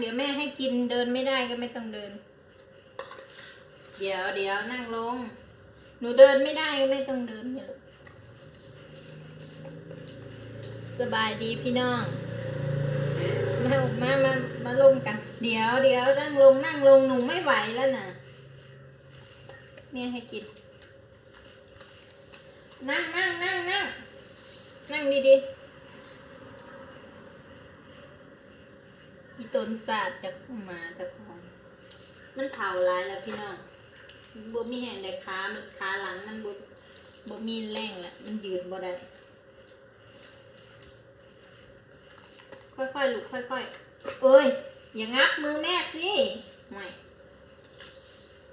เดี๋ยวแม่ให้กินเดินไม่ได้ก็ไม่ต้องเดิน เดี๋ยวเดี๋ยวนั่งลง หนูเดินไม่ได้ก็ไม่ต้องเดินเนี่ยลูกสบายดีพี่น้อง มามามามาลงกัน เดี๋ยวเดี๋ยวนั่งลงนั่งลงหนูไม่ไหวแล้วนะแม่ให้กิน นั่งนั่งนั่งนั่งนั่งดีๆ อีตนศาสตร์จะเข้ามาตะคองมันเผาร้ายแล้วพี่น้องบ่มีแห่งใดขามันขาหลังมันบ่บ่มีแรงแล้วมันยืนบ่ได้ค่อยๆลูกค่อยๆเอ้ย อย่างับมือแม่สิไม่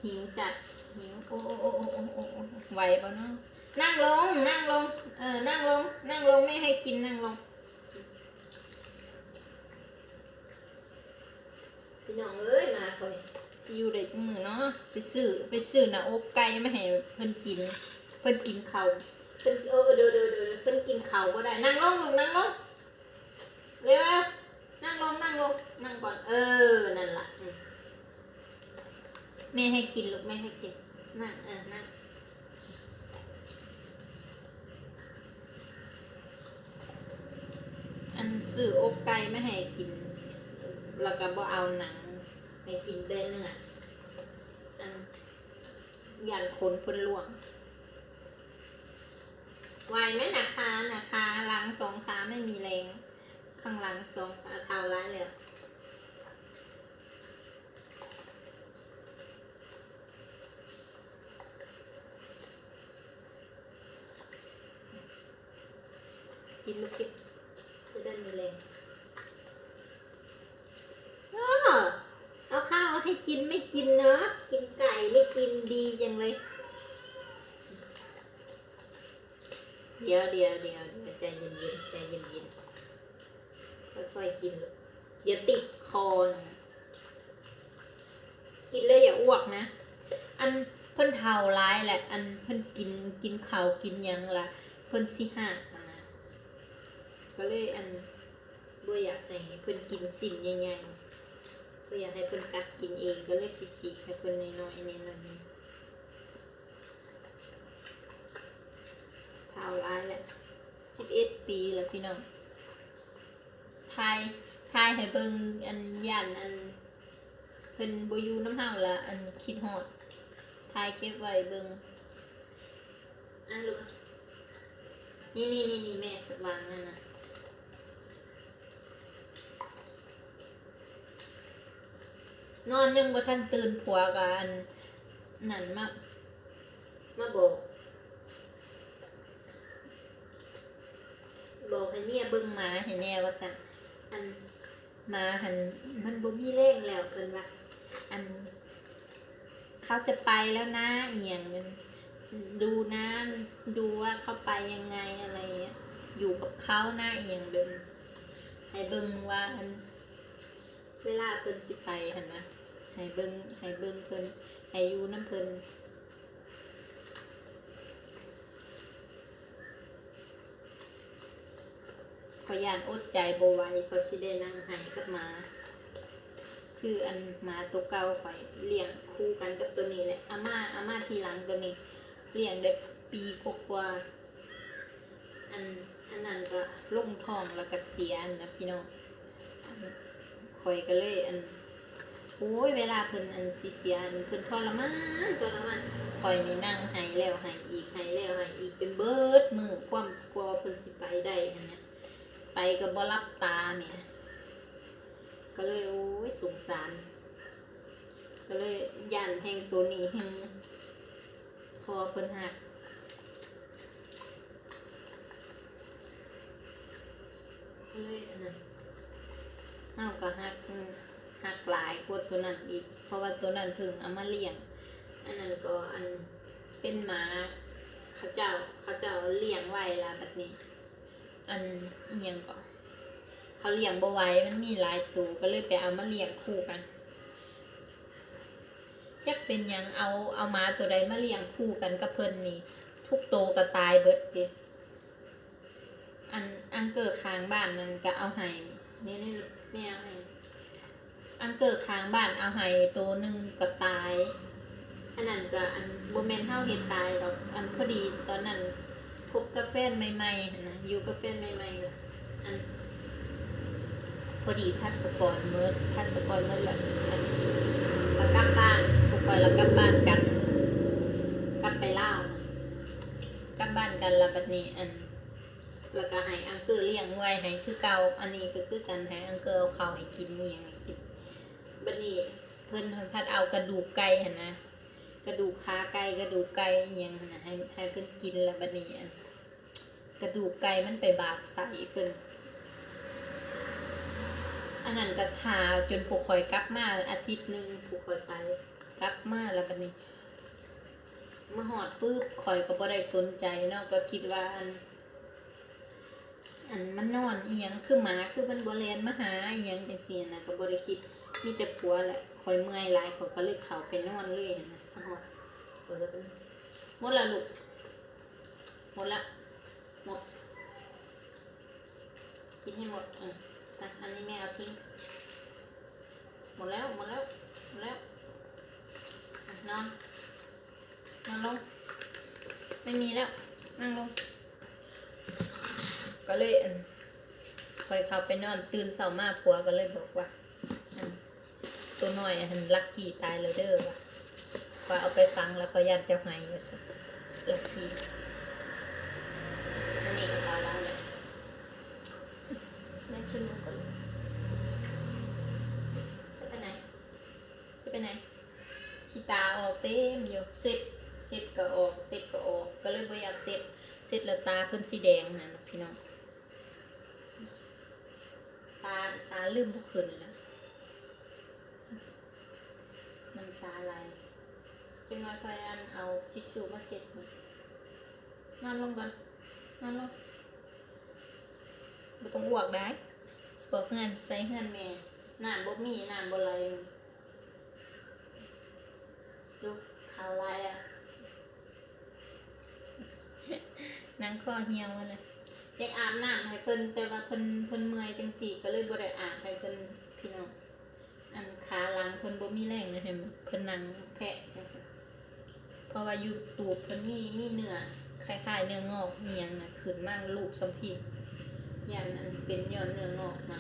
หิวจัดหิวโอ้โอ้โอ้โอ้โอ้โอ้ไหวปะเนาะนั่งลงนั่งลงเออนั่งลง นั่งลงไม่ให้กินนั่งลง พี่น้องเอ้ยมาคอยชิวได้จังมือเนาะไปซื้อไปซื้อหน้าอกไก่ไม่ให้เพิ่นกิน เพิ่นกินเขาวเพิ่นเออเดี๋ยวเดี๋ยวเดี๋ยวเพิ่นกินเขาวก็ได้นั่งลงลูกนั่งลงเร็วๆนั่งลงนั่งลงนั่งก่อนเออนั่นล่ะอืมแม่ให้กินลูกแม่ให้กินนั่งเออนั่งอันซื้ออกไก่ไม่ให้กิน แล้วก็บ่เอาหนังให้กินได้เนื้ออันยันคนเพิ่นลวงไหวไหมนะคะนะคะหลังสองขาไม่มีแรง ข้างหลังสองขาเท้าร้ายเลยกินลูกกินจะได้มีแรงเออเอาข้าวให้ กินไม่กินเนาะกินไก่ไม่กินดีจังเลยเดี๋ยวเดี๋ยวเดี๋ยวเดี๋ยวใจเย็นเย็นๆใจเย็นเย็นๆค่อยๆกินลูกอย่าติดคอนะกินเลยอย่าอ้วกนะ อันเพิ่นเทาร้ายแหละ อันเพิ่นกินกินข้าวกินยังละเพิ่นสิหักนะก็เลยอันบ่อยากให้เพิ่นกินสิ่งใหญ่ๆ บ่อยากให้เพิ่นกัดกินเองก็เลยสิๆให้เพิ่นน้อยๆนิดหน่อยๆเท่าร้ายแหละสิบเอ็ดปีแล้วพี่น้องทายทายให้เบิ่งอันยันอันเพิ่นบ่อยู่น้ำเฮาละอันคิดฮอดทายเก็บไว้เบิ่งอันลูกนี่นี่นี่นี่แม่วางนั่นน่ะ นอนยังบ่ทันตื่นผัวกับอันนั่นมามาบอกบอกให้เมียเบิ่งหมาให้แน่ว่าซั่นอันหมาหันมันบ่มีแรงแล้วเพิ่นว่าอัน เขาจะไปแล้วนะเอียงมันดูนะดูว่าเขาไปยังไงอะไรเงี้ยอยู่กับเขาหน้าเอียงเดินให้เบิ่งว่าอันเวลาเพิ่นสิไปหันนะ ให้เบิ่งให้เบิ่งเพิ่นให้อยู่น้ำเพิ่นขอยานอดใจบไหวเขาสิได้นั่งใหายกับหมา คืออันหมาตัวเก่าข่อยเลี้ยงคู่กันกับตัวนี้แหละอาม่าอาม่าทีหลังตัวนี้เลี้ยงได้ปีกว่าอันอันนั้นก็ลุ่งทองแล้วก็เสียนะพี่น้องอันข่อยก็เลยอัน โอ้ยเวลาเพิ่นอันสิเสียอันเพิ่นทรมานทรมานข่อยนี่นั่งหายแล้วหายอีกหายแล้วหายอีกเป็นเบิดมือความกลัวเพิ่นสิไปได้อันเนี้ยไปก็บ่รับตาเนี่ยก็เลยโอ้ยสงสาร ก็เลยยันแห่งตัวนี้แห่งพอเพิ่นหักก็เลยอันนั้นเฮาก็หักอืม หักหลายกว่าตัวนั้นอีก เพราะว่าตัวนั้นถึงเอามาเลี้ยง อันนั้นก็อันเป็นหมาเขาเจ้าเขาเจ้าเลี้ยงไว้ละแบบนี้ อันเอียงก่อนเขาเลี้ยงบ่ไว้มันมีหลายตัวก็เลยไปเอามาเลี้ยงคู่กันจักเป็นยังเอาเอามาตัวใดมาเลี้ยงคู่กันกับเพิ่นนี่ ทุกตัวก็ตายเบิดเด้อันอันเกิดค้างบ้านนั่นก็เอาให้นี่นี่แม่เอาให้ อันเกิดค้างบ้านเอาให้ตัวหนึ่งก็ตาย อันนั้นก็อันโบแมนเท่าเห็ดตายหรอกอันพอดีตอนนั้นคบกับแฟนใหม่ๆหั้นนะอยู่กับแฟนใหม่ๆอันพอดีพัสกรเมิร์ดพัสกรเมิดแล้วอันแล้วกลับบ้านพวกคอยแล้วกลับบ้านกัน กลับไปเล่าวนะกลับบ้านกันแล้วบัดนี้อัน แล้วก็ให้อังเกอร์เลี้ยงไว้ให้คือเก่าอันนี้ก็คือกันให้อังเกอร์เอาข้าวให้กินนี่ยังให้กิน บัดนี้เพิ่นพัดเอากระดูกไก่หันนะกระดูกขาไก่กระดูกไก่อิหยังหั่นนะให้ให้เพิ่นกินแล้วบัดนี้กระดูกไก่มันไปบาดใส่เพิ่นอันนั้นก็ทาจนผูกคอยกลับมาอาทิตย์หนึ่งผูกคอยไปกลับมาแล้วบัดนี้มาหอดปุ๊บคอยก็บ่ได้สนใจเนาะก็คิดว่าอันอันมันนอนเอียงคือหมาคือมันบ่แลนมาหาเอียงจังซี่นะก็บ่ได้คิด มีแต่ผัวแหละคอยเมื่อยหลายเขาก็เลยเขาไปนอนเลยนะทั้งหมดเปิดเป็นหมดละลูกหมดละหมดกินให้หมดอะอะอันนี้แม่เอาทิ้งหมดแล้วหมดแล้วหมดแล้วนอนนอนลงไม่มีแล้วนั่งลงก็เลยคอยเขาไปนอนตื่นเช้ามาผัวก็เลยบอกว่า ตัวน้อยอันลักกี้ตายแล้วเด้อว่ะว่าเอาไปฟังแล้วเขาญาติเจ้าไห้ลักกี้นนี้ก็ตายแล้วเนี่ยแม่ขึ้นมาก่อนจะไปไหนจะไปไหนขี้ตาออกเต็มอยู่เสร็จเสร็จก็ออกเสร็จก็ออก ก็เลยบ่อยากเสร็จเสร็จแล้วตาเพิ่นสีแดงนะพี่น้องตาตาลืมบุขึ้นแล้ว น้ำตาไหลจึงน้อยคอยอันเอาชิชชูมาเช็ดหน่อยนอนลงก่อนนอนลงไม่ต้องอ้วกได้เปิดเงินใส่เงินแม่นานบ่มีนานบ่ไหลดูข่าวไรอะนั่งคอเหี่ยวเลยอยากอาบน้ำให้เพิ่นแต่ว่าเพิ่นเพิ่นเมื่อยจังสี่ก็เลยบ่ได้อาบให้เพิ่นพี่น้อง ขาหลังเพิ่นบ่มีแรงเลยเห็นไหมเพิ่นนั่งแพะเพราะว่าอยู่ตูดเพิ่นมีมีเนื้อคล้ายๆเนื้องอกมีหยังน่ะขึ้นมาลูกสัมพีอย่างนั้นเป็นย้อนเนื้องอกมา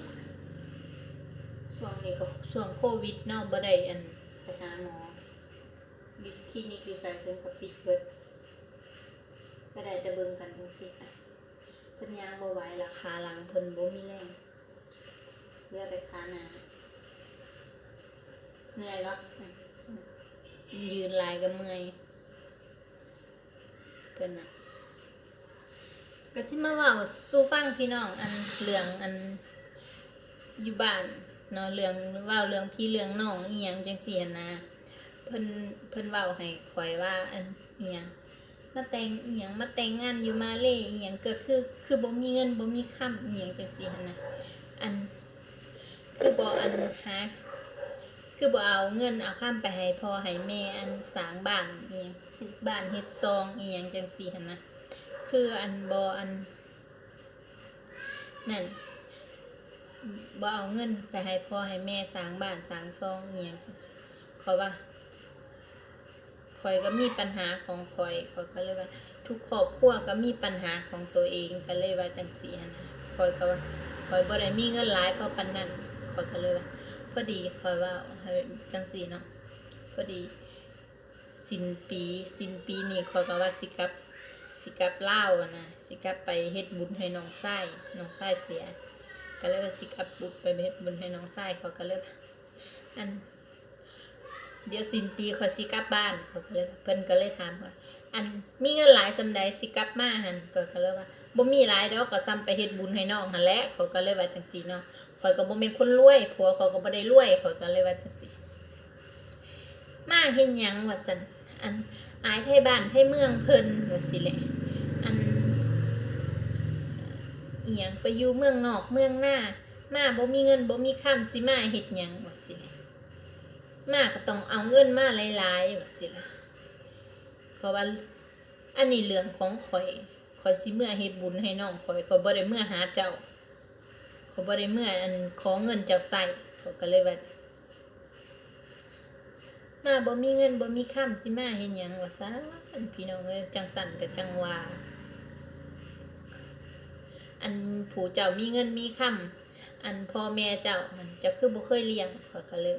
ช่วงนี้ก็ช่วงโควิดเนาะบ่ได้อันไปหาหมอบิดคลินิกอยู่ไสเพิ่นก็ปิดเบิดก็ได้แต่เบิ่งกันจังซี่ค่ะเพิ่นย่างบ่ไหวราคาหลังเพิ่นบ่มีแรงเลือไปขาหน้า เหนื่อยบ่อืมอืมยืนลายก็เมื่อยเพิ่นน่ะก็สิมาว้าสู่ฟังพี่น้องอันเรื่องอันอยู่บ้านเนาะเรื่องเว้าเรื่องพี่เรื่องน้องอีหยังจังซี่นนะเพิ่นเพิ่นเว้าให้ข่อยว่าอันอีหยังมาแต่งอีหยังมาแต่งงานอยู่มาเลยอีหยังก็คือคือบ่มีเงินบ่มีค่ำอีหยังจังซี่หั่นนะอันคือบ่อันหา คือบ่เอาเงินเอาค่ำไปให้พ่อให้แม่อันสางบ้านอียงเฮ็ดบ้านเฮ็ดซองเอียงจังซี่หันนะคืออันบ่อันนั่นบ่เอาเงินไปให้พ่อให้แม่สางบ้านสางซองเอียงจังซี่เพราะว่าคอยก็มีปัญหาของคอยคอยก็เลยว่า ทุกครอบครัวก็มีปัญหาของตัวเองก็เลยว่าจังสีหั้นนะคอยก็ว่าคอยบ่ได้มีเงินหลายเพราะปันนั้นคอยก็เลยว่า พอดีคอยว่าให้จังสีเนาะพอดีสิ้นปีสิ้นปีนี้คอยก็ว่าสิกับสิกับเลาอะนะสิกับไปเฮ็ดบุญให้น้องชายน้องชายเสีย ก็เลยว่าสิกับบุญไปเฮ็ดบุญให้น้องชายเขาก็เลยอัน เดี๋ยวสิ้นปีเขาสิกับบ้านเขาก็เลยเพิ่นก็เลยถามว่าอันมีเงินหลายสำใดสิกับมาหันก็ก็เลยว่าบ่มีหลายดอกก็ซ้ำไปเฮ็ดบุญให้น้องหันแหละเขาก็เลยว่าจังซี่เนาะ ข่อยก็บ่แม่นคนรวยผัวเขาก็บ่ได้รวยเขาก็เลยว่าจังซี่มาเฮ็ดหยังว่าซั่นอันอายไทยบ้านไทยเมืองเพิ่นว่าสิแหละอันอีหยังไปอยู่เมืองนอกเมืองหน้ามาบ่มีเงินบ่มีค่ำสิมาเฮ็ดหยังว่าสิมาก็ต้องเอาเงินมาหลายๆแบบสิล่ะเพราะว่าอันนี้เรื่องของข่อยข่อยสิเมื่อเฮ็ดบุญให้น้องข่อยข่อยบ่ได้เมื่อหาเจ้า ข่อยบ่ได้เมื่ออันขอเงินจ้าใส่ข่อยก็เลยว่ามาบ่มีเงินบ่มีค่ำสิมาเฮ็ดหยังว่าซะอันพี่น้องเอ้ยจังสั่นก็จังว่าอันผู้เจ้ามีเงินมีค่ำอันพ่อแม่เจ้ามันจะคือบ่เคยเลี้ยงขอยก็เลย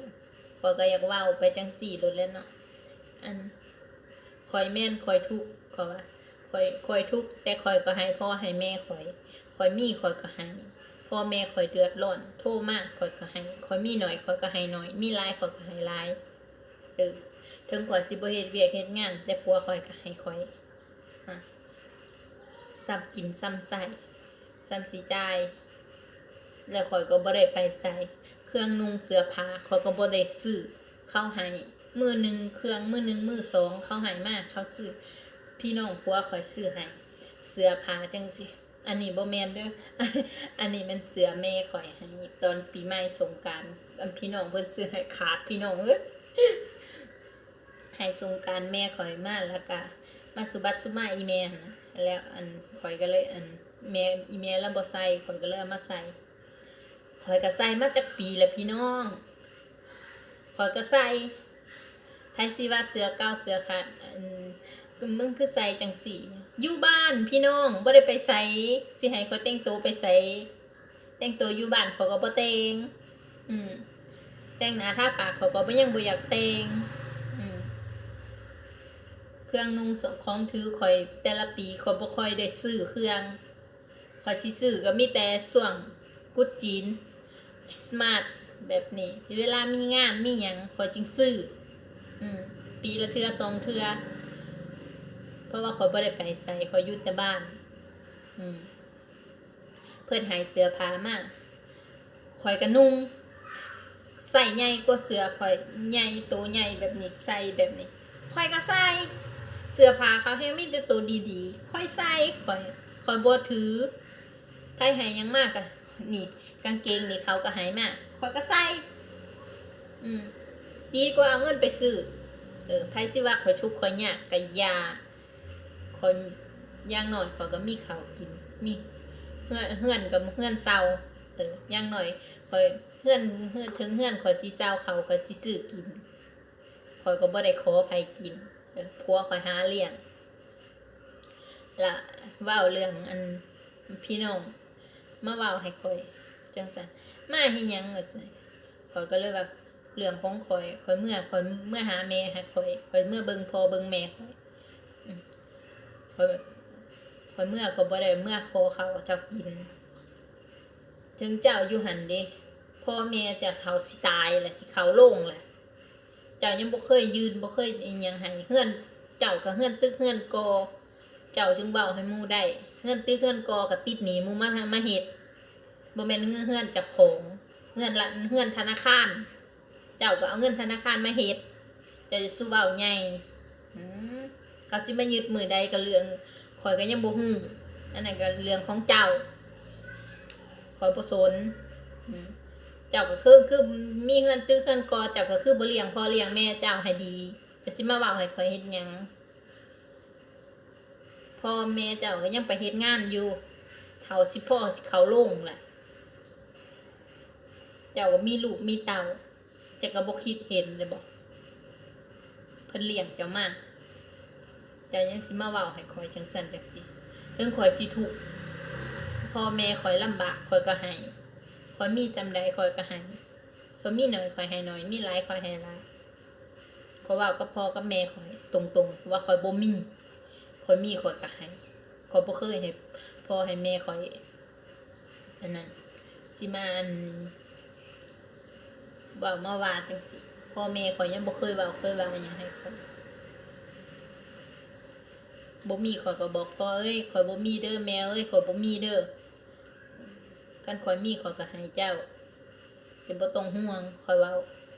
ขอยก็อยากว้าไปจังสี่โดดแล้วเนาะอันข่อยแม่นข่อยทุกขอยว่าข่อยข่อยทุกแต่ข่อยก็ให้พ่อให้แม่ข่อยข่อยมีข่อยก็ให้ พ่อแม่ข่อยเดือดร้อนโทรมาข่อยก็ให้ข่อยมีหน่อยข่อยก็ให้หน่อย มีหลายข่อยก็ให้หลายเออถึงข่อยสิบ่เฮ็ดเวียกเฮ็ดงาน แต่ผัวข่อยก็ให้ข่อยอะซ้ำกินซ้ำใส่ซ้ำสิจ่ายแล้วข่อยก็บ่ได้ไปใส่เครื่องนุ่งเสื้อผ้าข่อยก็บ่ได้ซื้อเข้าให้มือหนึ่งเครื่องมือหนึ่งมือสองเข้าให้มากเขาซื้อพี่น้องผัวข่อยซื้อให้เสื้อผ้าจังสิ อันนี้โบแมนเด้ออันนี้มันเสือแม่ข่อยให้ตอนปีใหม่สงกานต์อันพี่น้องเพิ่นซื้อให้ขาดพี่น้องเอ้ยให้สงการแม่ข่อยมาแล้วก็มาสุบัติสุมาอีแม่นะแล้วอันข่อยก็เลยอันแม่อีแม่แล้วบ่ใส่ข่อยก็เลยเอามาใส่ข่อยก็ใส่มาจากปีแล้วพี่น้องข่อยก็ใส่ไผสิว่าเสือเก่าเสือขาดอันมึงคือใส่จังสี่ อยู่บ้านพี่น้องบ่ได้ไปใส่สิให้ข่อยแต่งตัวไปใส่แต่งตัวอยู่บ้านเขาก็บ่แต่งอืมแต่งหน้าทาปากเขาก็บ่ยังบ่อยากแต่งอืมเครื่องนุ่งสของถือข่อยแต่ละปีข่อยบ่ค่อยได้ซื้อเครื่องข่อยสิซื้อก็มีแต่ส่วงกุดจีนสมาร์ทแบบนี้ เวลามีงานมีหยังข่อยจึงซื้ออืมปีละเทื่อสองเทื่อ เพราะว่าเข่อยบ่ได้ไปใส่เข่อยอยู่แต่บ้าน อืม เพิ่อนให้เสือผ้ามาข่อยก็นุ่งใส่ใหญ่กว่าเสือข่อยใหญ่ตัวใหญ่แบบนี้ใส่แบบนี้ข่อยก็ใส่เสือผ้าเขาให้มีแต่ตัวดีๆข่อยใส่ข่อยข่อยบ่ถือใครให้หยังมากอะนี่ กางเกงนี่เขาก็ให้มาข่อยก็ใส่อืมดีกว่าเอาเงินไปซื้อเออไผสิว่าข่อยทุกข์ข่อยยากก็อยา ข่อยย่างหน้อยข่อยก็มีข้าวกินมีเฮือนเฮือนกับเฮือนเซาเออย่างหน้อยข่อยเฮือนเฮือนถึงเฮือนข่อยสิเศร้าเขาข่อยสิซื้อกินข่อยก็บ่ได้ขอไผกินเออผัวข่อยหาเลี้ยงละว้าเรื่องอันพี่น้องมาว้าให้ข่อยจังซั่นมาเฮ็ดหยังว่าซั่นข่อยก็เลยว่าเรื่องของข่อยข่อยเมื่อข่อยเมื่อหาแม่หาข่อยข่อยเมื่อเบิงพอเบิงแม่ข่อย ข่อยข่อยเมื่อก็บ่ได้เมื่อขอเขาเจ้ากิน ถึงเจ้าอยู่หันด้พ่อแม่จะเขาสิตายแหละสิเขาโล่งแหละเจ้ายังบ่เคยยืนบ่เคยอิหยังให้เฮือน เจ้าก็เฮือนตึกเฮือนกอ เจ้าจึงเว้าให้มู่ได้เฮือนตึกเฮือนกอก็ติดหนีมู่มามาเฮ็ดบ่แม่นเฮือนเฮือนจ้าของเฮือนละเฮือนธนาคาร เจ้าก็เอาเงินธนาคารมาเฮ็ดเจ้าจะสู้เว้าใหญ่อืม เขาสิมายึดมือใดก็เรื่องข่อยก็ยังบ่ฮู้อันนั้นก็เรื่องของเจ้าข่อยบ่สนเจ้าก็คือคือมีเงินตื้อเงินกอเจ้าก็คือบ่เลี้ยงพ่อเลี้ยงแม่เจ้าให้ดีจะสิมาเว้าให้ข่อยเฮ็ดหยังพ่อแม่เจ้าก็ยังไปเฮ็ดงานอยู่เฒ่าสิพ่อสิเขาโล่งแหละเจ้าก็มีลูกมีเต้าเจ้าก็บ่คิดเห็นเลยบอกเพิ่นเลี้ยงเจ้ามา เจ้ายังสิมาเว้าให้ข่อยจังซั่นจังซี่ถึงข่อยสิทุกข์พ่อแม่ข่อยลำบากข่อยก็ให้คอยมีซำใดคอยก็ให้คอยมีหน่อยคอยให้หน่อย มีหลายคอยให้หลายเพราะว่าก็พ่อกับแม่คอยตรงๆ ว่าคอยบ่มีคอยมีคอยก็ให้คอยบ่เคยให้พ่อให้แม่คอยอันนั้นสิมาอันว้ามาว่าจังซี่พ่อแม่คอยยังบ่เคยว้าเคยว่าหยังให้คอย บ่มีคอยก็บอกพ่อเอ้ยคอยบ่มีเด้อแม่เอ้ยคอยบ่มีเด้อกันคอยมีคอยก็ให้เจ้าเป็นบ่ต้องห่วงคอยเว้า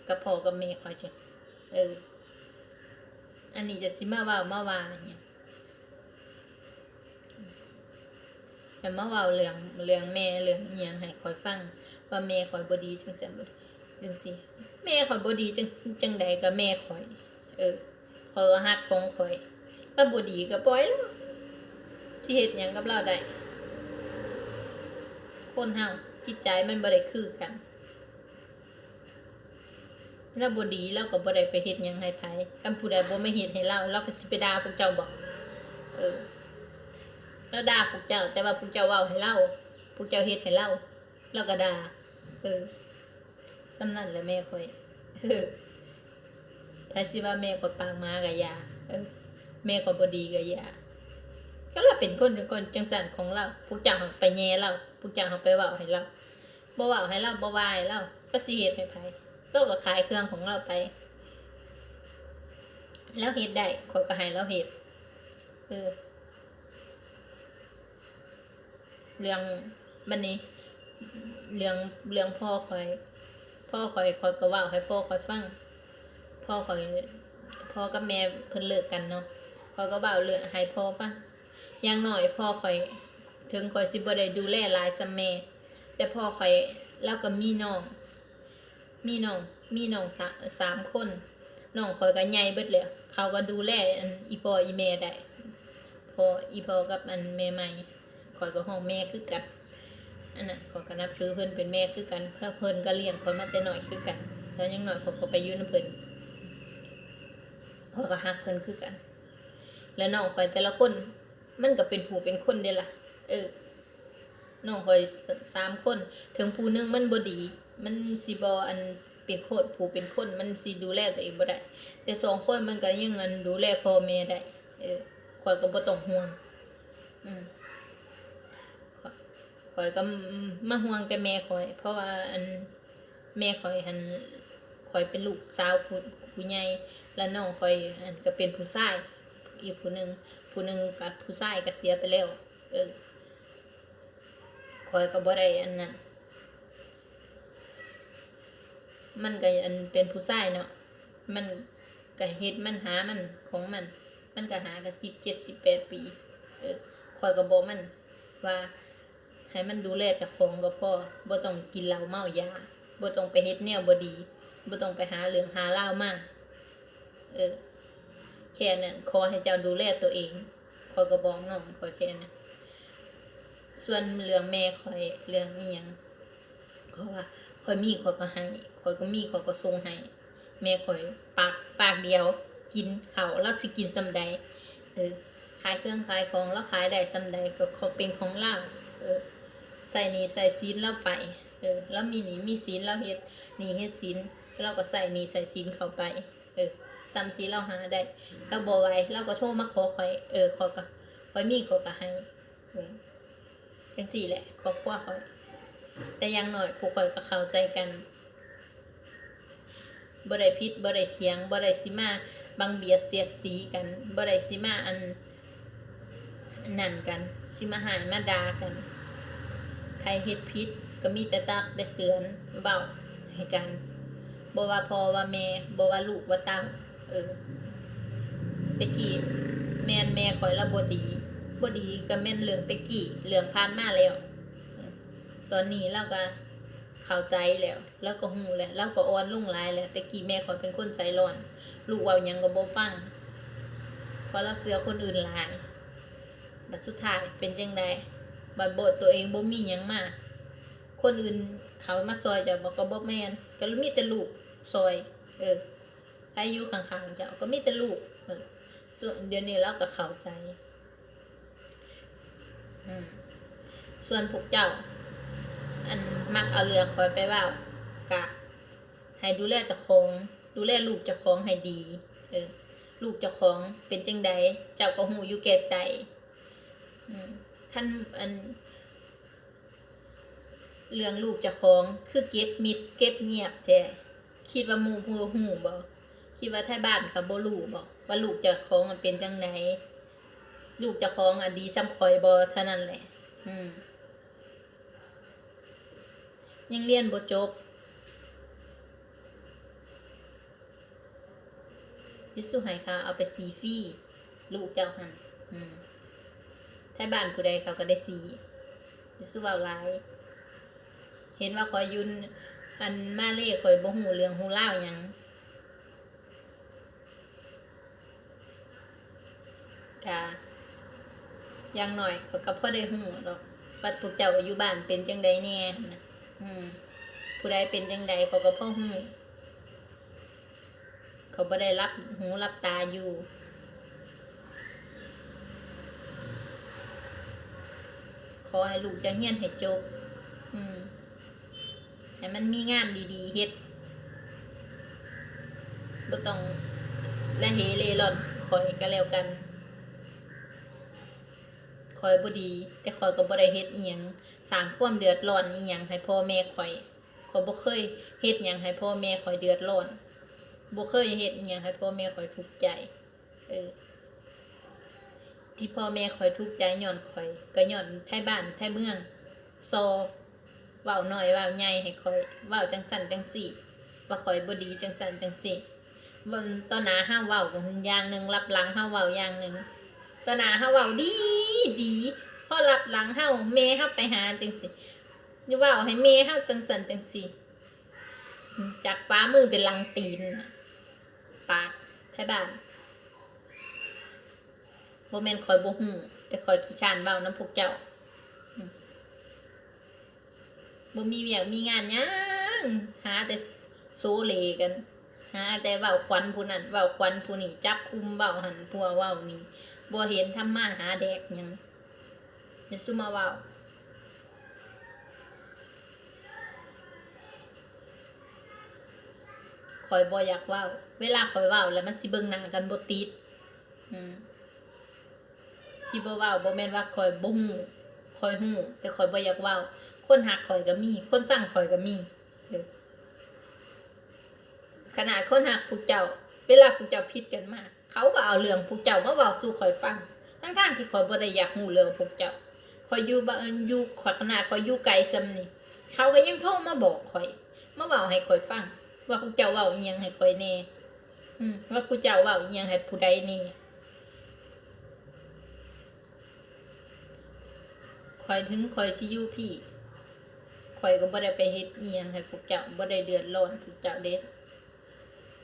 กับพ่อกับแม่คอยจะเออ อันนี้จะสิมาเว้ามาว่าเนี่ยแต่มาเว้าเรื่องเรื่องแม่เรื่องเอียงให้คอยฟังว่าแม่คอยบ่ดีจังจังจังซี่แม่คอยบ่ดีจังจังใดก็แม่คอย เออคอยก็ฮักของคอย ถ้าบ่ดีก็ปล่อยแล้วสิเฮ็ดหยังกับเราได้คนเฮาจิตใจมันบ่ได้คือกันเราบ่ดีเราก็บ่ได้ไปเฮ็ดหยังให้ไผคันผู้ใดบ่มาเฮ็ดให้เราเราก็สิไปด่าพวกเจ้าบ่เออเราด่าพวกเจ้า แต่ว่าพวกเจ้าเว้าให้เราพวกเจ้าเฮ็ดให้เราเราก็ด่าเออสำนันแหละแม่ข่อยเออถ้าสิว่าแม่ก็ปากหมาก็อย่าเออ แม่ก็บ่ดีก็อย่าก็เราเป็นคนจังคนจังซั่นของเราพวกจ้าหักไปแย่เราพวกจ้าหักไปเว้าให้เราบ่เว้าให้เราบ่วายเราก็สิเฮ็ดให้ไผก็ก็ขายเครื่องของเราไป แล้วเฮ็ดได้ขอก็ให้เราเฮ็ดเออเรื่องบันนี้ เรื่องเรื่องพ่อคอยพ่อคอยคอยก็เว่าให้พ่อคอยฟังพ่อคอยพ่อกับแม่เพิ่นเลิกกันเนาะ พ่อก็เว้าเรืองให้พ่อฟังอย่างน้อยพ่อคอย ถึงคอยสิบ่ได้ดูแลหลายซำแม่แต่พ่อคอยแล้วก็มีน้อง มีน้อง มีน้องสามคนน้องคอยก็ใหญ่เบิดแล้วเขาก็ดูแลอันอีพ่ออีแม่ได้พออีพ่อกับอันแม่ใหม่คอยก็ห้องแม่คือกันอันน่ะขอยก็นับถือเพิ่นเป็นแม่คือกันเพื่อเพิ่นก็เลี้ยงคอยมาแต่หน้อยคือกันตอนยังหน้อยเขาก็ไปยู่นเพิ่นพอยก็ฮักเพิ่นคือกัน แล้วน้องคอยแต่ละคน มันก็เป็นผู้เป็นคนเด้ล่ะ เออน้องคอยสามคนถึงผู้นึงมันบ่ดี มันสิบ่อันเป็นโคตรผู้เป็นคนมันสิดูแลตัวเองบ่ได้ แต่สองคนมันก็ยังอันดูแลพ่อแม่ได้ เออคอยก็บ่ต้องห่วง อืมคอยก็มาห่วงแต่แม่คอย เพราะว่าอันแม่คอยหันคอยเป็นลูกสาวผู้ผู้ใหญ่แล้วน้องคอยอันก็เป็นผู้ชาย อีกผู้หนึ่งผู้หนึ่งกับผู้ชายก็เสียไปแล้วเออคอยก็บ่ได้อันนั้นมันก็อันเป็นผู้ชายเนาะมันก็เฮ็ดมันหามันของมัน มันก็หาก็สิบเจ็ดสิบแปดปี เออคอยก็บอกมันว่าให้มันดูแลเจ้าของก็พอบ่ต้องกินเหล้าเมายาบ่ต้องไปเฮ็ดแนวบ่ดีบ่ต้องไปหาเรื่องหาเล่ามาเออ แค่นั้นขอให้เจ้าดูแลตัวเองคอยก็บอกน้องคอยแค่นั้นส่วนเรื่องแม่คอยเรื่องอียังเพราะว่าคอยมีคอยก็ให้คอยก็มีคอยก็ส่งให้แม่คอยปากปากเดียวกินเขาแล้วสิกินซำใดเออขายเครื่องขายของแล้วขายได้ซำใดก็เขาเป็นของเราเออใส่หนี่ใส่ซีนแล้วไปเออแล้วมีหนีมีซีนแล้วเฮ็ดหนี่เฮ็ดซีนเราก็ใส่หนี่ใส่ซีนเข้าไปเออ ซ้ำที่เราหาได้เราบ่ไหวเราก็โทรมาขอคอยเออขอก็คอยมีขอก็ให้จังสี่แหละครอบครัวคอย แต่อยังหน่อยพวกข่อยก็เข้าใจกันบ่ได้พิษบ่ได้เถียงบ่ได้สิมาบังเบียดเสียดสีกันบ่ได้สิมาอันนั่นกันสิมาหายมาด่ากันใครเฮ็ดพิษก็มีแต่ตักได้เตือนเบาให้กันบ่ว่าพ่อว่าแม่บ่ว่าลูกว่าเต้า เออตะกี้แม่นแม่ข่อยละบดีบดีก็แม่นเรื่องตะกี้เรื่องผ่านมาแล้ว ตอนนี้เราก็เข้าใจแล้ว แล้วก็หูแล้วเราก็อ่อนลุ่งลายแล้วแต่กี้แม่ขอยเป็นคนใจร้อน ลูกเว้ายังก็บ่ฟังเพราะเราเสือคนอื่นหลายบัดสุดท้ายเป็นจังไดบัดโบตัวเองบ่มียังมาคนอื่นเขามาซอยจ้าบอกก็บ่แม่นก็มีแต่ลูกซอย เออ ใครอยู่ข้างๆเจ้าก็มีแต่ลูกเออส่วนเดี๋ยวนี้เราก็เข้าใจอืมส่วนพวกเจ้า อันมักเอาเรือคอยไปว่ากะ ให้ดูแลเจ้าของ ดูแลลูกเจ้าของให้ดี เออ ลูกเจ้าของเป็นจังใดเจ้าก็หูอยู่แก่ใจอืมท่านอันเรื่องลูกเจ้าของ คือเก็บมิดเก็บเงียบแท้คิดว่ามูมูหูบ่ คิดว่าท้าบ้านเขาบ่รู้บ่ว่าลูกเจ้าของมันเป็นจังไดลูกเจ้าของอะดีซ้ำคอยบ่เท่านั้นแหละ อืม ยังเรียนบ่จบยิสุให้ค่ะเอาไปสีฟรีลูกเจ้าหันอืมถ้าบ้านผู้ใดเขาก็ได้สียิสุเอาหลาย เห็นว่าคอยยุนอันมาเล่คอยบ่หูเรื่องหูเล่ายัง ค่ะย่างหน่อยเขาก็พ่อได้หูดอกว่าพวกเจ้าอยู่บ้านเป็นจังใดแน่นะอืมผู้ใดเป็นจังใดเขาก็พ่อหูเขาบ่ได้รับหูรับตาอยู่ขอให้ลูกจะเฮียนให้จบ อืมให้มันมีงานดีๆเฮ็ดบ่ต้องและเหเลร่อนคอยก็แล้วกัน คอยบ่ดี แต่คอยก็บ่ได้เฮ็ดอีหยังสร้างความเดือดร้อนอีหยังให้พ่อแม่คอยคอยบ่เคยเฮ็ดหยังให้พ่อแม่คอยเดือดร้อนบ่เคยเฮ็ดอีหยังให้พ่อแม่คอยทุกข์ใจ เออ ที่พ่อแม่คอยทุกข์ใจย้อนคอย ก็ย้อนไทบ้านไทเมืองซอเว้าน้อยเว้าใหญ่ให้คอยเว้าจังสั่นจังสี่ว่าคอยบ่ดีจังสั่นจังสี่วันตอนหน้าห้าเว้าอย่างหนึงรับหลังห้าเว้าอย่างหนึง ตนหนาเฮาเว้าดีดีพอรับหลังเฮาแม่เฮาไปหาจังซี่นี่ว้าให้แม่เฮาจังสันจังซี่จากฟ้ามือเป็นลังตีนปากไทบ้านบ่แม่นคอยบ่ฮู้แต่คอยขี้คร้านเว้านำพวกเจ้าบ่มีเวียกมีงานยังหาแต่โซเลกันหาแต่เว้าควันผู้นั้นเว้าควันผู้นี้จับกุมเว้าหันพัวเว้านี่ บ่เห็นทำมาหาแดกยังจะซุมาว้าคอยบ่อยากว้าเวลาคอยว้าแล้วมันสิเบิ่งหน้ากันบ่ติดอืมที่บ่ว้าบ่แม่นว่าคอยบ่ฮู้คอยฮู้แต่คอยบ่อยากว้าคนหักคอยก็มี คนสั่งคอยก็มีขนาดคนหักพวกเจ้า เวลาพวกเจ้าผิดกันมาก เอาเรื่องพวกเจ้ามาเว้าสู่คอยฟัง ทั้งๆที่คอยบ่ได้อยากฮู้เรื่องพวกเจ้าคอยอยู่บ้านอยู่ขอยขนาดคอยอยู่ไกลซำนี่เขาก็ยังโทรมาบอกคอย มาเว้าให้คอยฟัง ว่าพวกเจ้าเว้าอีหยังให้คอยแน่อืมว่าพวกเจ้าเว้าอีหยังให้ผู้ใดแน่คอยถึงคอยสิอยู่พี่คอยก็บ่ได้ไปเฮ็ดอีหยังให้พวกเจ้าบ่ได้เดือดร้อนพวกเจ้าเด้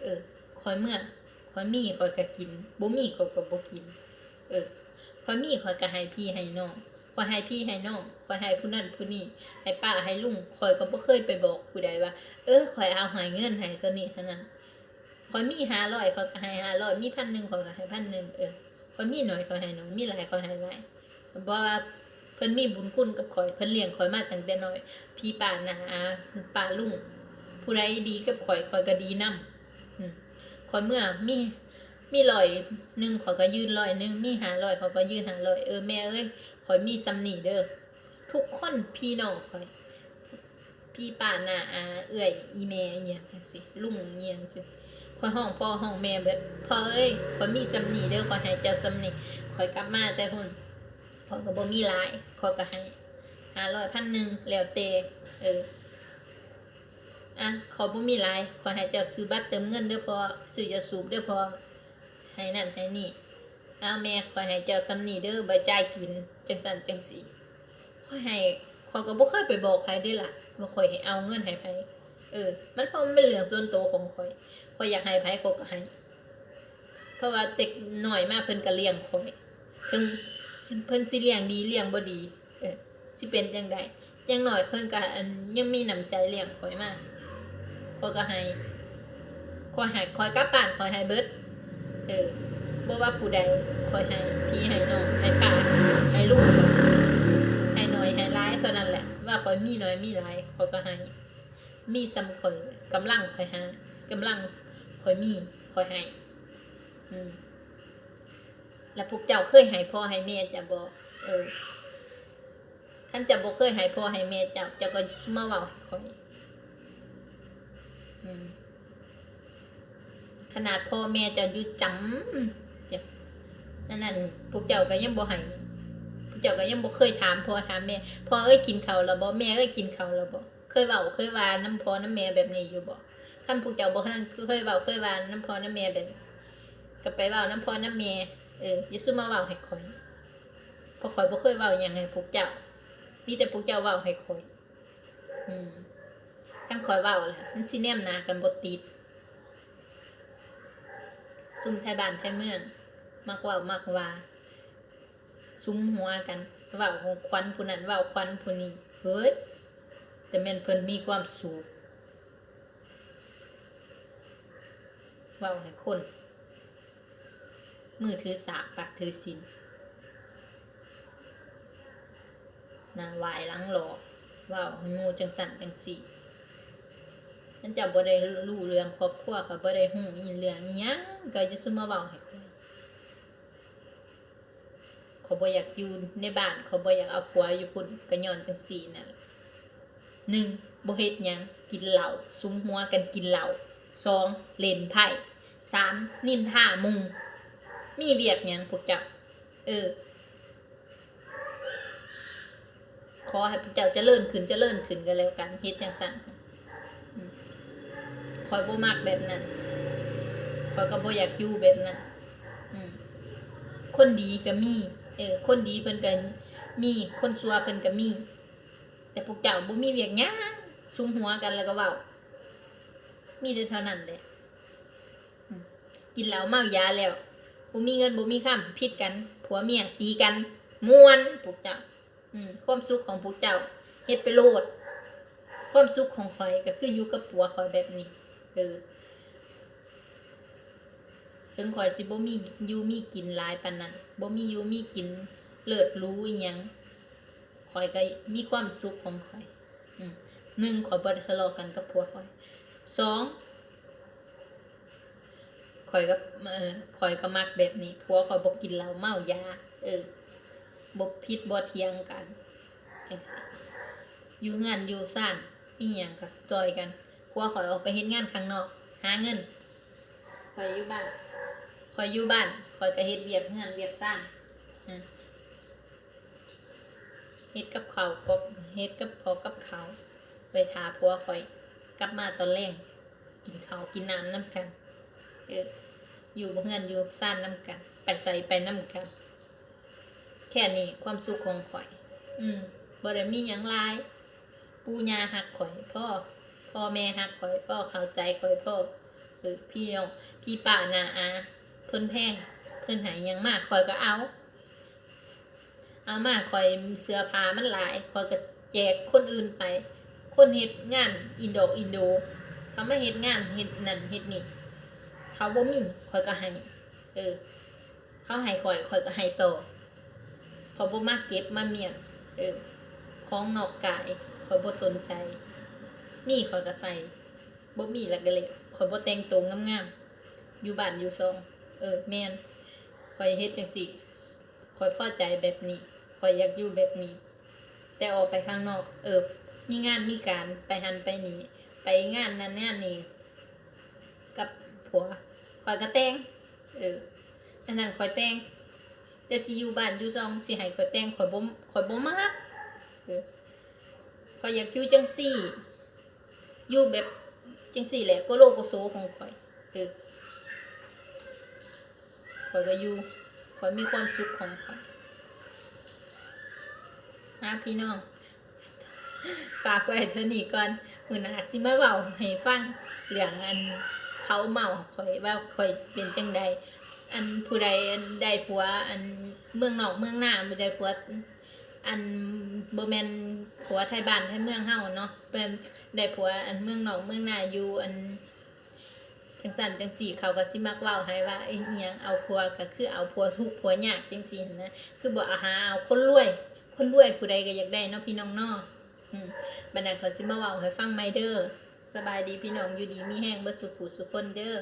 เออคอยเมื่อ คอยมีคอยก็กินบ่มีคอยก็บ่กิน เออคอยมีคอยก็ให้พี่ให้น้องคอยให้พี่ให้น้องคอยให้ผู้นั้นผู้นี้ให้ป้าให้ลุงคอยก็บ่เคยไปบอกผู้ใดว่า เออคอยเอาหายเงินให้ตัวนี้เท่านั้นคอยมี500คอยก็ให้500มีพันหนึ่งคอยก็ให้พันหนึ่งเออคอยมีน้อยคอยให้น้อยมีหลายคอยให้หลายบ่ว่าเพิ่นมีบุญคุณกับคอยเพิ่นเลี้ยงคอยมาตั้งแต่น้อย พี่ป้านาอาป้าลุงผู้ใดดีกับคอยคอยก็ดีนำอืม คอยเมื่อมีมีร้อยหนึ่งขอยก็ยืนร้อยหนึ่งมีหาร้อยเขาก็ยืนหาร้อยเออแม่เอ้ยขอยมีซัมนี่เด้อทุกคนพี่น้องขอย พี่ป้าน้าอาเอื้อยอีแม่อหย่างจังซี่ลุงอหย่างจังซี่ขอยห้องพ่อห้องแม่เบิดพ่อเอ้ยขอยมีซัมนี่เด้อขอยให้เจ้าซัมนี่ขอยกลับมาแต่พุ่นขอยก็บ่มีหลายขอยก็ให้หาร้อยพันหนึ่งแล้วแต่เออ อะขอยบ่มีลายขอยให้เจ้าซื้อบัตรเติมเงินเด้อพอซื้อยาสูบเด้อพอให้นั่นให้นี่เอาแม่คอยให้เจ้าซ้ำนี่เด้อบ่จ่ายกินจังสันจังสีคอยให้คอยก็บ่เคยไปบอกใครเด้ล่ะว่าคอยให้เอาเงินให้ไผเออ มันเพราะมันเป็นเรื่องส่วนตัวของคอยคอยอยากให้ไผคอยก็ให้เพราะว่าเด็กหน่อยมากเพิ่นก็เลี้ยงคอยถึงเพิ่นสิเลี้ยงดีเลี้ยงบ่ดี เออสิเป็นจังไดอยังหน่อยเพิ่นก็อันยังมีน้ำใจเลี้ยงคอยมาก คอยก็ให้คอยให้คอยกลับบ้านคอยให้เบิดเออบ่ว่าผู้ใดคอยให้พี่ให้น้องให้ป้าให้ลูกให้น้อยให้ร้ายเท่านั้นแหละ ว่าคอยมีน้อยมีหลายคอยก็ให้มีซ้ำคอยกำลังคอยหากำลังคอยมีคอยให้อืมแล้วพวกเจ้าเคยให้พ่อให้แม่จะบ่เออท่านจะบ่เคยให้พ่อให้แม่เจ้าเจ้าก็มาเว้าคอย ขนาดพ่อแม่จะอยู่จำเดี๋ยวนั่นนั่นพวกเจ้าก็ยังบ่ให้พวกเจ้าก็ยังบ่เคยถามพ่อถามแม่พ่อเอ้ยกินข้าวแล้วบ่แม่เอ้ยกินข้าวแล้วบ่เคยเว้าเคยว่าน้ำพ่อน้ำแม่แบบนี้อยู่บ่คันพวกเจ้าบ่คันเคยเว้าเคยว่าน้ำพ่อน้ำแม่แบบก็ไปเว้าน้ำพ่อน้ำแม่เอออย่าซื้อมาเว้าให้ข่อยพราะข่อยบ่เคยเว้าหยังให้พวกเจ้ามีแต่พวกเจ้าเว้าให้ข่อย อืม คันข่อยเว้าแหละมันสิแนมหนากันบ่ติดซุ่มไทยบ้านไทยเมืองมักเว่ามักว่าซุ้มหัวกันเว่าของควันผู้นั้นเว่าควันผู้นี้เฮ้ยแต่แม่นเพิ่นมีความสุขเว้าให้คนมือถือสาปากถือสินน้าไหวายหลังหลอกเว้าให้มูจังสั่นจังสี่ มันจะบ่ได้รู้เรื่องครอบครัวเขาบ่ได้ฮู้อีเรื่องอีหยังก็จะซุมาเว้าให้เขาบ่อยากอยู่ในบ้านเขาบ่อยากเอาผัวอยู่พุ่นก็ย้อนจังสี่นั่นหนึ่งบ่เฮ็ดหยังกินเหล้าสุมหัวกันกินเหล้าสองเล่นไพ่สามนินท่ามุงมีเวียกหยังพวกเจ้าเออขอให้พวกเจ้าเจะเลื่อนขึ้นเจะเลื่อนขึ้นกันแล้วกันเฮ็ดจังสั่น คอยบ่มักแบบนั้นคอยก็บ่อยากอยู่แบบนั้นอืมคนดีก็มี เออ คนดีเพิ่นก็มีคนซัวเพิ่นก็มี แต่พวกเจ้าบ่มีเวียกหยังซุมหัวกันแล้วก็เว้ามีแต่เท่านั้นแหละกินเหล้าเมายาแล้วบ่มีเงินบ่มีค่ำผิดกันผัวเมียตีกันม่วนพวกเจ้า อืมความสุขของพวกเจ้าเฮ็ดไปโลดความสุขของข่อยก็คืออยู่กับผัวข่อยแบบนี้ เออถึงข่อยสิบ่มียูมีกินหลายปานนั้นบ่มียูมีกินเลิศรู้อีหยังข่อยก็มีความสุขของข่อยอหนึ่งข่อยบ่ได้ทะเลาะกันกับผัวข่อยสองข่อยก็เออข่อยก็มักแบบนี้ผัวข่อยบ่กินเหล้าเมายาเออบ่ผิดบ่เถียงกันจังซี่อยู่งานอยู่ซ่านมีหยังก็ซอยกัน วข่อยออกไปเฮ็ดงานข้างนอก หาเงินข่อยอยู่บ้านข่อยอยู่บ้านข่อยก็เฮ็ดเวียกงานเวียกซ่านอืมเฮ็ดกับข้าวกบเฮ็ดกับพอกับข้าวไปทาผัวข่อย กลับมาตอนแรงกินข้าวกินน้ำนํกันเอออยู่บ่เฮือนอยู่ซ่านนํกัน ไปใส่ไปนํกัน แค่นี้ความสุขของข่อย อืมบ่ได้มีหยังหลายปู่ย่าหักข่อยพ่อ พ่อแม่หักข่อยพ่อเข้าใจข่อยพ่อเออพี่น้องพี่ป้านาอาเพิ่นแพงเพิ่นหายยังมากข่อยก็เอา เอามาข่อยเสื้อผ้ามันหลายข่อยก็แจกคนอื่นไป คนเฮ็ดงานอินโดอินโด เขามาเฮ็ดงานเฮ็ดนั่นเฮ็ดนี่เขาบ่มีข่อยก็ให้เออ เขาให้ข่อยข่อยก็ให้ต่อเขาบ่มาเก็บมาเมียนเออของนอกกายเขาบ่สนใจ มีเขาก็ใส่บ่มีแล้วก็เลยเขาบ่แต่งตัวงามๆอยู่บ้านอยู่ซอง เออแม่นคอยเฮ็ดจังซี่คอยพอใจแบบนี้คอยอยากอยู่แบบนี้ แต่ออกไปข้างนอก เออ มีงานมีการไปหันไปนี่ไปงานนั้นงานนี้กับผัวคอยก็แต่งเอออันนั้นคอยแต่งแต่สิอยู่บ้านอยู่ซองสิให้ข่อยแต่งข่อยบ่ข่อยบ่มักเออข่อยอยากอยู่จังซี่ อยู่แบบจังซี่แหละก็โลโกโซของข่อยเออข่อยก็อยู่ข่อยมีความสุขของข่อยนะพี่น้องฝากไว้เท่านี้ก่อนมือหน้าสิมาเว้าให้ฟังเรื่องอันเขาเมาข่อยว่าข่อยเป็นจังใดอันผู้ใดอันได้ผัว อันเมืองนอกเมืองหน้าผู้ใดผัวอันบ่แมนผัวไทยบ้านไทยเมืองเฮาเนาะเป็น ได้ผัวอันเมืองนอกเมืองหน้าอยู่อันจังสันจังสี่เขาก็สิมักเว้าให้ว่าไอ้เอียงเอาผัวก็คือเอาผัวทุกผัวยากจังสี่นะคือบอกอาหาเอาคนรวย คนรวยผู้ใดก็อยากได้เนาะพี่น้องเนาะอืมบัดาเขาสิมาเว้าให้ฟังไมเดอร์สบายดีพี่น้องอยู่ดีมีแห้งเบิดสุขผู้สุคนเด้อ